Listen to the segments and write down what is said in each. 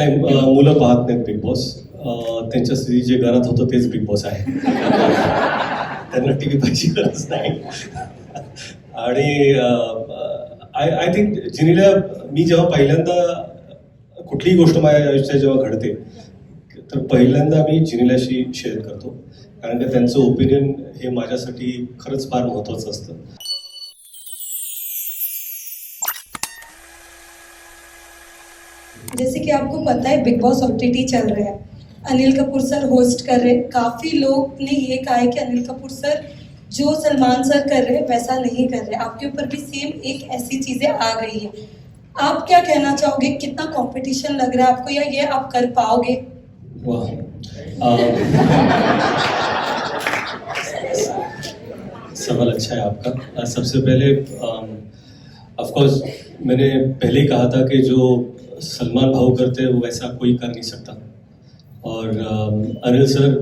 नाही मुलं पाहत नाहीत बिग बॉस त्यांच्या स्थिती जे घरात होतं तेच बिग बॉस आहे. त्यांना टी व्ही पाहिजे गरज नाही. आणि आय आय थिंक जिनीला मी जेव्हा पहिल्यांदा कुठलीही गोष्ट माझ्या आयुष्यात जेव्हा घडते तर पहिल्यांदा मी जिनीलाशी शेअर करतो. कारण का त्यांचं ओपिनियन हे माझ्यासाठी खरंच फार महत्त्वाचं असतं. जैसे कि आपको पता है बिग बॉस ओ चल रहे हैं। अनिल कपूर सर होस्ट कर रहे हैं। काफ़ी लोग ने ये कहा है कि अनिल कपूर सर जो सलमान सर कर रहे हैं, वैसा नहीं कर रहे। आपके ऊपर भी सेम एक ऐसी चीज़ें आ गई है। आप क्या कहना चाहोगे? कितना कंपटीशन लग रहा है आपको या ये आप कर पाओगे? सवाल अच्छा है आपका। सबसे पहले ऑफ़ कोर्स मैंने पहले ही कहा था कि जो सलमान भाऊ करते हैं, वो वैसा कोई कर नहीं सकता। और अनिल सर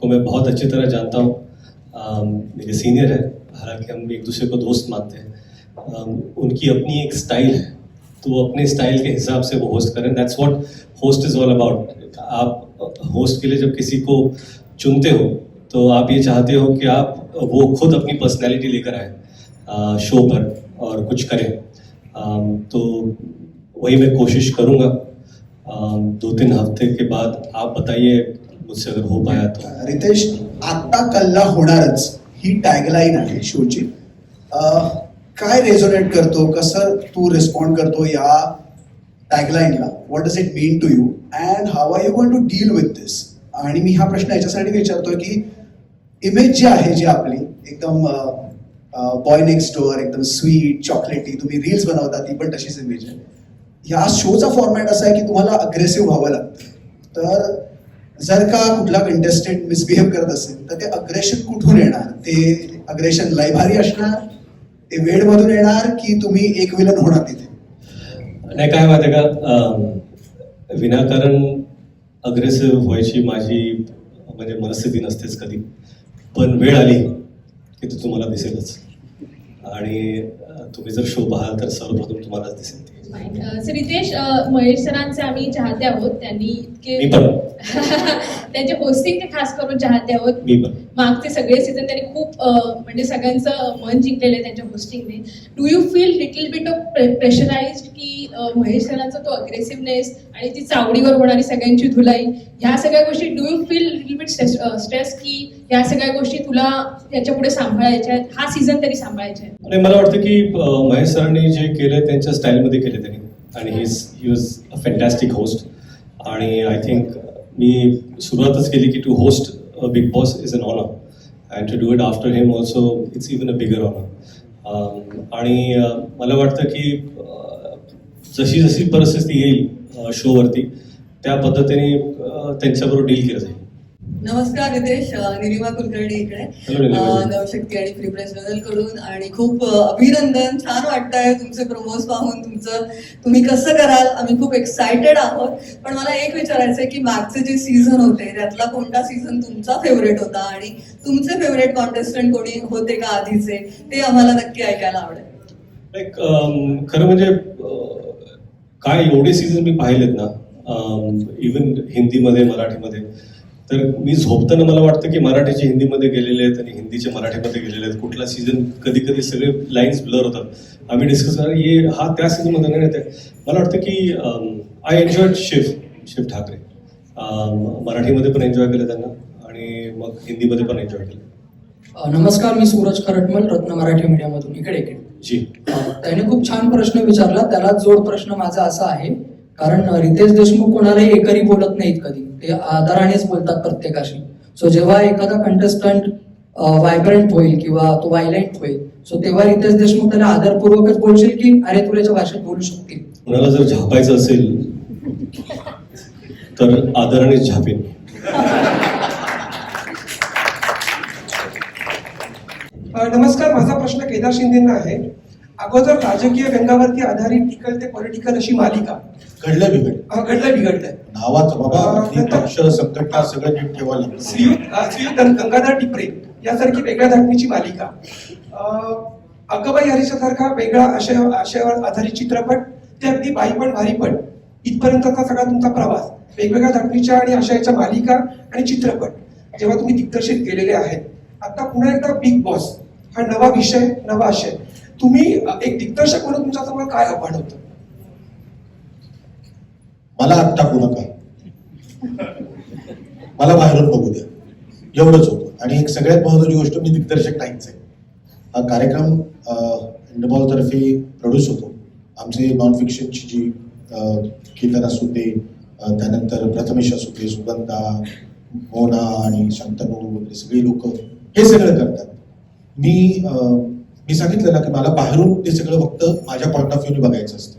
को मैं बहुत अच्छी तरह जानता हूँ। मेरे सीनियर है, हालाँकि हम एक दूसरे को दोस्त मानते हैं। उनकी अपनी एक स्टाइल है तो वो अपने स्टाइल के हिसाब से वो होस्ट करें। That's what host is all about आप होस्ट के लिए जब किसी को चुनते हो तो आप ये चाहते हो कि आप वो खुद अपनी पर्सनैलिटी लेकर आए शो पर और कुछ करें। तो वही मैं कोशिश करूँगा। दो तीन हफ्ते के बाद आप बताइए मुझसे अगर हो पाया तो। रितेश आत्ता कल्ला होणारच ही टॅगलाईन आहे शोची. काय रेझोनेट करतो? कसं तू रिस्पॉन्ड करतो या टॅगलाईनला what does it mean to you and how are you going to deal with this आणि मी हा प्रश्न याच्यासाठी विचारतोय की इमेज जी आहे जी आपली एकदम बॉय नेक्स्ट डोअर एकदम स्वीट चॉकलेटी तुम्ही रील्स बनवता ती पण तशीच इमेज आहे. ह्या शोचा फॉर्मॅट असा आहे की तुम्हाला अग्रेसिव्ह व्हावं लागतं. तर जर का कुठला कंटेस्टंट मिसबिहेव करत असेल तर ते अग्रेशन कुठून येणार? ते अग्रेशन लयभारी असणार? ते वेडमधून येणार की तुम्ही एक विलन होणार तिथे? नाही काय माहिती आहे का विनाकारण अग्रेसिव्ह व्हायची माझी म्हणजे मनस्थिती नसतेच कधी. पण वेळ आली की ती तुम्हाला दिसेलच. आणि तुम्ही जर शो पाहाल तर सर्वप्रथम तुम्हालाच दिसेल ती. सर रितेश महेश सरांचे आम्ही चाहते आहोत. त्यांनी इतके त्यांचे होस्टिंग ते खास करून चाहते आहोत. मागचे सगळे सीझन त्यांनी खूप म्हणजे सगळ्यांचं मन जिंकलेलं आहे त्यांच्या होस्टिंगने do you feel little bit of pressurise की महेश सरांचा तो अग्रेसिव्हनेस आणि ती चावडीवर होणारी सगळ्यांची धुलाई? ह्या सगळ्या गोष्टी do you feel little bit stress की ह्या सगळ्या गोष्टी तुला याच्यापुढे सांभाळायच्या आहेत? हा सीझन तरी सांभाळायचा आहे. मला वाटतं की महेश सरांनी जे केलं त्यांच्या स्टाईलमध्ये केले त्यांनी आणि he he was a fantastic host आणि आय थिंक मी सुरुवातच केली की to host Bigg Boss is an honour and to do it after him also it's even a bigger honour आणि uh, मला वाटतं की uh, जशी जशी परिस्थिती येईल uh, शोवरती त्या पद्धतीने त्यांच्याबरोबर डील केलं जाईल. नमस्कार रितेश अ, निलिमा कुलकर्णी इकडे. नवशक्ती आणि फ्री प्रेस बदलकडून आणि खूप अभिनंदन. छान वाटतंय तुमचे प्रमोज पाहून तुमचं तुम्ही कसं कराल आम्ही खूप एक्सायटेड आहोत. पण मला एक विचारायचं आहे की मागचे जे सीझन होते त्यातला कोणता सीझन तुमचा फेवरेट होता? आणि तुमचे फेवरेट कॉन्टेस्टंट कोणी होते का आधीचे? ते आम्हाला नक्की ऐकायला आवडेल. खरं म्हणजे काय एवढे सीझन मी पाहिलेत ना इवन हिंदीमध्ये मराठीमध्ये तर मी झोपताना मला वाटतं की मराठीचे हिंदीमध्ये गेलेले आहेत आणि हिंदीचे मराठीमध्ये गेलेले आहेत. कुठला सीझन कधी कधी सगळे लाईन्स ब्लर होतात. आम्ही डिस्कस करणार. ये हा त्या सीझनमध्ये नाही येते मला वाटतं की आय एन्जॉयड शिव शिव ठाकरे मराठीमध्ये पण एन्जॉय केलं त्यांना आणि मग हिंदीमध्ये पण एन्जॉय केलं. नमस्कार मी सूरज खरटमल रत्न मराठी मीडियामधून इकडे इकडे. जी. त्याने खूप छान प्रश्न विचारला. त्याला जोड प्रश्न माझा असा आहे. कारण रितेश देशमुख कोणालाही एकरी बोलत नाहीत कधी. ते आदरानेच बोलतात प्रत्येकाशी. सो जेव्हा एखादा कंटेस्टंट व्हायब्रंट होईल किंवा तो व्हायलेंट होईल सो तेव्हा रितेश देशमुख त्याला आदरपूर्वकच बोलशील की अरे तुल्याच्या भाषेत बोलू शकतील. कुणाला जर झापायचं असेल तर आदरानेच झापेन. नमस्कार. माझा प्रश्न केदार शिंदेना आहे. अगोदर राजकीय व्यंगावरती आधारित टिकल ते पॉलिटिकल अशी मालिका. घडलं बिघड घडलं बिघडलंय नावाचं बाबा अं, आपली नंतर- पक्ष संघटना सगळं नीट ठेवायला. श्रीयुत श्रीयुत गंगाधर टिपरे यासारखी वेगळ्या धाटणीची मालिका. अ, अक्काबाई हरीसासारखा वेगळा आशय आशयावर आधारित चित्रपट. ते अगदी बाई पण भारी पण. इथपर्यंतचा सगळा तुमचा प्रवास. वेगवेगळ्या धाटणीच्या आणि आशयाच्या मालिका आणि चित्रपट. जेव्हा तुम्ही दिग्दर्शित केलेले आहेत. आता पुन्हा एकदा बिग बॉस हा नवा विषय नवा आशय. तुम्ही एक दिग्दर्शक म्हणून तुमच्यासमोर काय आव्हान होतं? मला आत टाकू नका मला बाहेरून बघू द्या. एवढंच होतं. आणि एक सगळ्यात महत्वाची गोष्ट मी दिग्दर्शक नाहीच आहे. हा कार्यक्रम इंडबॉलतर्फे प्रोड्यूस होतो. आमचे नॉन फिक्शनची जी कीर्तन असू दे त्यानंतर प्रथमेश असू दे सुगंधा मोना आणि शांतनू वगैरे सगळी लोक हे सगळं करतात. मी मी सांगितलं ना की मला बाहेरून ते सगळं फक्त माझ्या पॉईंट ऑफ व्ह्यूने बघायचं असतं.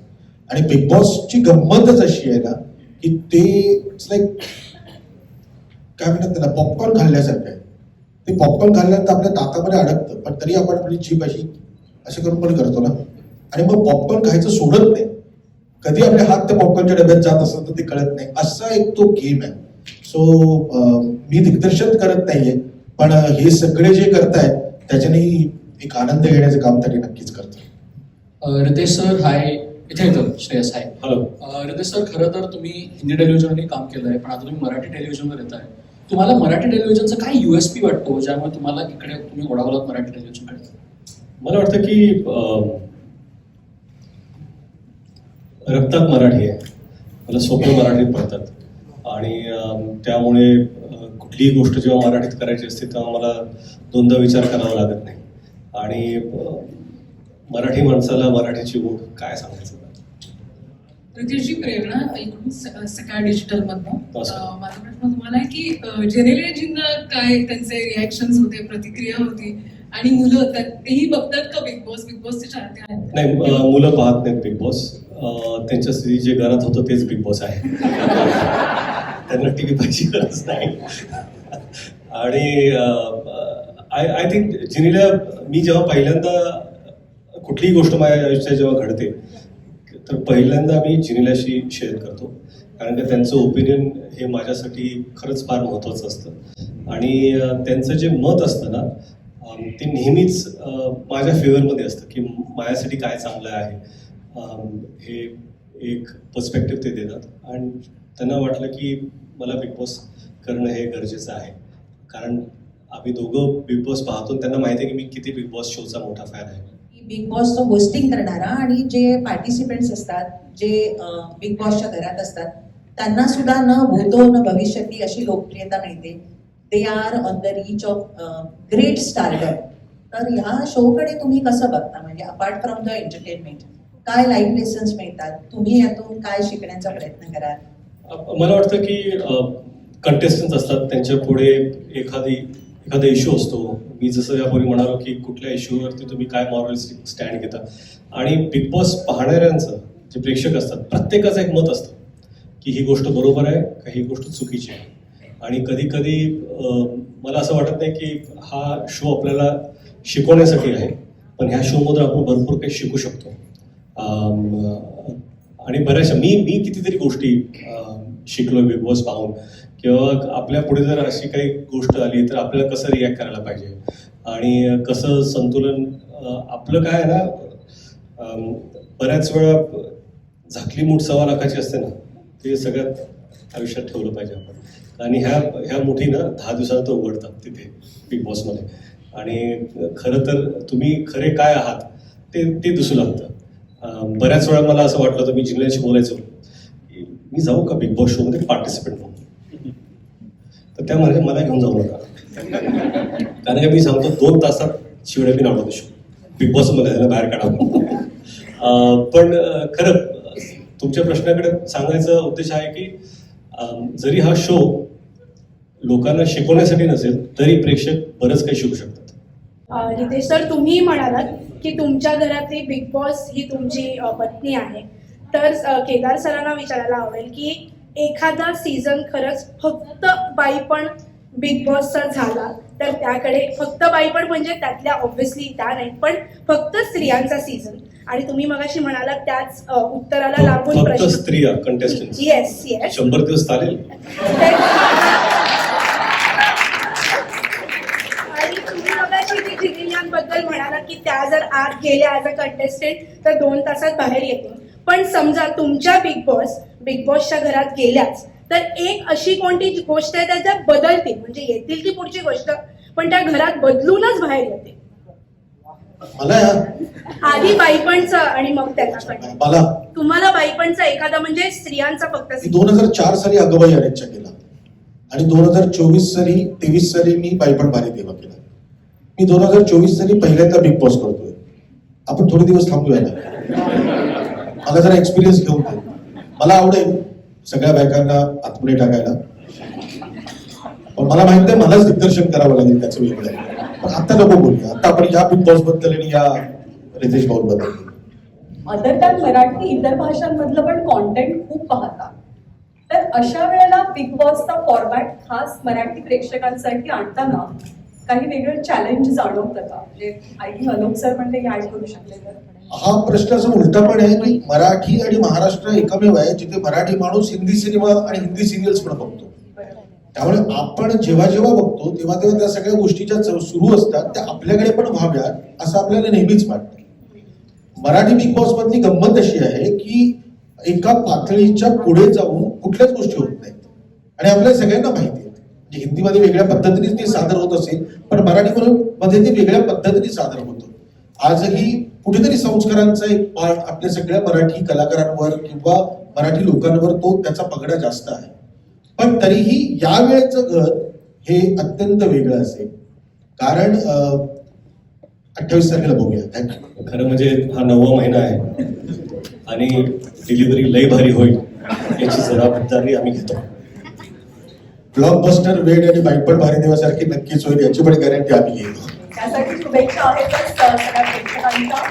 आणि बिग बॉसची गंमतच अशी आहे ना की ते लाईक काय म्हणतात त्याला पॉपकॉर्न खाल्ल्यासारखं आहे. ते पॉपकॉर्न खाल्ल्यानंतर आपल्या दातामध्ये अडकतं पण तरी आपण आपली जीभ अशी असे करून पण करतो ना. आणि मग पॉपकॉर्न खायचं सोडत नाही. कधी आपले हात त्या पॉपकॉर्नच्या डब्यात जात असतात तर ते कळत नाही. असा एक तो गेम आहे. सो मी दिग्दर्शन करत नाहीये पण हे सगळे जे करतायत त्याच्याने एक आनंद घेण्याचं काम तरी नक्कीच करतो रितेश सर हाय इथे येतं Shreyas hi hello Riteish sir खरं तर तुम्ही हिंदी टेलिव्हिजनवरही काम केलं आहे पण आता तुम्ही मराठी टेलिव्हिजनवर येत आहे तुम्हाला मराठी टेलिव्हिजनचा काय युएसपी वाटतो ज्यामुळे तुम्हाला इकडे तुम्ही ओढावलात मराठी टेलिव्हिजनकडे? मला वाटतं की रक्तात मराठी आहे. मला स्वप्न मराठीत पडतात. आणि त्यामुळे कुठलीही गोष्ट जेव्हा मराठीत करायची असते तेव्हा मला दोनदा विचार करावा लागत नाही. आणि मराठी माणसाला मराठीची ओढ काय सांगायचं? रितेशजी प्रेरणा इकडून स- सकाळ डिजिटल मधनं. अं, माझा प्रश्न तुम्हाला आहे की जेनेलियाजींना काय त्यांचे रिॲक्शन होते प्रतिक्रिया होती? आणि मुलं तेही बघतात का बिग बॉस बिग बॉसचे चाहते आहेत. नाही मुलं पाहत नाहीत बिग बॉस अं, त्यांच्या स्थिती जे घरात होतं तेच बिग बॉस आहे. त्यांना टी व्ही पाहिजे गरज नाही. आणि आय आय थिंक जिनीला मी जेव्हा पहिल्यांदा कुठलीही गोष्ट माझ्या आयुष्यात जेव्हा घडते तर पहिल्यांदा मी जिनिलाशी शेअर करतो. कारण का त्यांचं ओपिनियन हे माझ्यासाठी खरंच फार महत्त्वाचं असतं. आणि त्यांचं जे मत असतं ना ते नेहमीच माझ्या फेवरमध्ये असतं की माझ्यासाठी काय चांगलं आहे. हे एक पर्स्पेक्टिव्ह ते देतात. आणि त्यांना वाटलं की मला बिग बॉस करणं हे गरजेचं आहे. कारण आम्ही दोघं बिग बॉस पाहतो आणि त्यांना माहिती आहे की मी किती बिग बॉस शोचा मोठा फॅन आहे. बिग बॉस तो होस्टिंग करणारा आणि जे पार्टिसिपेंट्स असतात जे बिग बॉसच्या घरात असतात त्यांना सुद्धा न भूतो न भविष्यती अशी लोकप्रियता मिळते. They are on the reach of great starter तर ह्या शोकडे तुम्ही कसं बघता? म्हणजे अपार्ट फ्रॉम द एंटरटेनमेंट काय लाईफ लेसन्स मिळतात? तुम्ही यातून काय शिकण्याचा प्रयत्न कराल? मला वाटतं की कंटेस्टंट असतात त्यांच्या पुढे एखादी एखादा इश्यू असतो. मी जसं यापूर्वी म्हणालो की कुठल्या इश्यूवरती तुम्ही काय मॉरलिस्टिक स्टँड घेता. आणि बिग बॉस पाहणाऱ्यांचं जे प्रेक्षक असतात प्रत्येकाचं एक मत असतं की ही गोष्ट बरोबर आहे का ही गोष्ट चुकीची आहे. आणि कधी कधी मला असं वाटत नाही की हा शो आपल्याला शिकवण्यासाठी आहे पण ह्या शोमधून आपण भरपूर काही शिकू शकतो. आणि बऱ्याचशा मी मी कितीतरी गोष्टी शिकलो बिग बॉस पाहून. किंवा आपल्या पुढे जर अशी काही गोष्ट आली तर आपल्याला कसं रिॲक्ट करायला पाहिजे? आणि कसं संतुलन आपलं काय आहे ना बऱ्याच वेळा झाकली मूठ सव्वा लाखाची असते ना ते सगळ्यात आयुष्यात ठेवलं पाहिजे आपण. आणि ह्या ह्या मुठी ना दहा दिवसात उघडतात तिथे बिग बॉसमध्ये आणि खरं तर तुम्ही खरे काय आहात ते ते दिसू लागतं. बऱ्याच वेळा मला असं वाटलं होतं मी जिल्ह्याशी बोलायचो. मी जाऊ का बिग बॉस शोमध्ये पार्टिसिपेंट म्हणून? तर त्या मला घेऊन जाऊ नका. कारण का मी सांगतो दोन तासात शिवड्या मी नावडतो शो बिग बॉसमध्ये त्याला बाहेर काढावं पण खरं तुमच्या प्रश्नाकडे सांगायचा उद्देश आहे की जरी हा शो लोकांना शिकवण्यासाठी नसेल तरी प्रेक्षक बरंच काही शिकू शकतात. रितेश सर तुम्ही म्हणालात की तुमच्या घरातली बिग बॉस ही तुमची पत्नी आहे. तर केदार सरांना विचारायला आवडेल की एखादा सीझन खरंच फक्त बाईपण बिग बॉसचा झाला. तर त्याकडे फक्त बाईपण म्हणजे त्यातल्या ऑब्व्हियसली त्या नाही पण फक्त स्त्रियांचा सीझन आणि तुम्ही मगाशी म्हणालात त्याच उत्तराला लागून फक्त प्रश्न स्त्रिया कंटेस्टंट येस येस शंभर दिवस चालेल? जिनिलियांबद्दल म्हणाला की त्या जर आत गेल्या ॲज अ कंटेस्टंट तर दोन तासात बाहेर येतील. पण समजा तुमच्या बिग बॉस बिग बॉसच्या घरात गेल्याच. तर एक अशी कोणती गोष्ट आहे त्याच्यात बदलतील? म्हणजे येतील ती पुढची गोष्ट पण त्या घरात बदलूनच बाहेर येते आधी बाईपणचं आणि मग मला. तुम्हाला बाईपणचा एखादा म्हणजे स्त्रियांचा फक्त दोन हजार चार साली अगबाई अरेंजचा केला. आणि दोन हजार चोवीस साली तेवीस साली मी बायपण भारी देवा केला. मी दोन हजार चोवीस साली पहिल्यांदा बिग बॉस करतोय. आपण थोडे दिवस थांबूया ना. मला जरा एक्सपिरियन्स घेऊन मला आवडेल सगळ्या बायकांना आतमध्ये टाकायला. पण मला माहीत आहे मलाच दिग्दर्शन करावं लागेल त्याचं वेगळं. पण आता नको बोलूया आता आपण या बिग बॉसबद्दल आणि या रितेश भाऊ बद्दल अदर दॅन मराठी इतर भाषांमधलं पण कॉन्टेंट खूप पाहता. तर अशा वेळेला बिग बॉसचा फॉर्मॅट खास मराठी प्रेक्षकांसाठी आणताना काही वेगळं चॅलेंज जाणवतं का? म्हणजे आय थिंक अलोक सर पण ते ऍड करू शकले तर. हा प्रश्न असं उलटा पण आहे की मराठी आणि महाराष्ट्र एकमेव आहे जिथे मराठी माणूस हिंदी सिनेमा आणि हिंदी सिरियल्स पण बघतो. त्यामुळे आपण जेव्हा जेव्हा बघतो तेव्हा तेव्हा त्या सगळ्या गोष्टी ज्या सुरू असतात त्या आपल्याकडे पण व्हाव्यात असं आपल्याला नेहमीच वाटतं. मराठी बिग बॉस मधली गंमत अशी आहे की एका पातळीच्या पुढे जाऊन कुठल्याच गोष्टी होत नाहीत. आणि आपल्या सगळ्यांना माहिती आहे. म्हणजे हिंदीमध्ये वेगळ्या पद्धतीने ते सादर होत असेल पण मराठी मध्ये ते वेगळ्या पद्धतीने सादर होतं. आजही कुठेतरी संस्कारांचा एक पार्ट आपल्या सगळ्या मराठी कलाकारांवर किंवा मराठी लोकांवर तो त्याचा पगडा जास्त आहे. पण तरीही या वेळेचं घर हे अत्यंत वेगळं असेल. कारण अठ्ठावीस तारखेला बघूया. खरं म्हणजे हा नववा महिना आहे. आणि डिलिव्हरी लय भारी होईल. याची जबाबदारी आम्ही घेतो. ब्लॉकबस्टर वेड आणि बाईकपण भारी देवासारखी नक्कीच होईल याची पण गॅरंटी आम्ही घेतो. त्यासाठी शुभेच्छा आहेतच अ, सगळ्या प्रेक्षकांच्या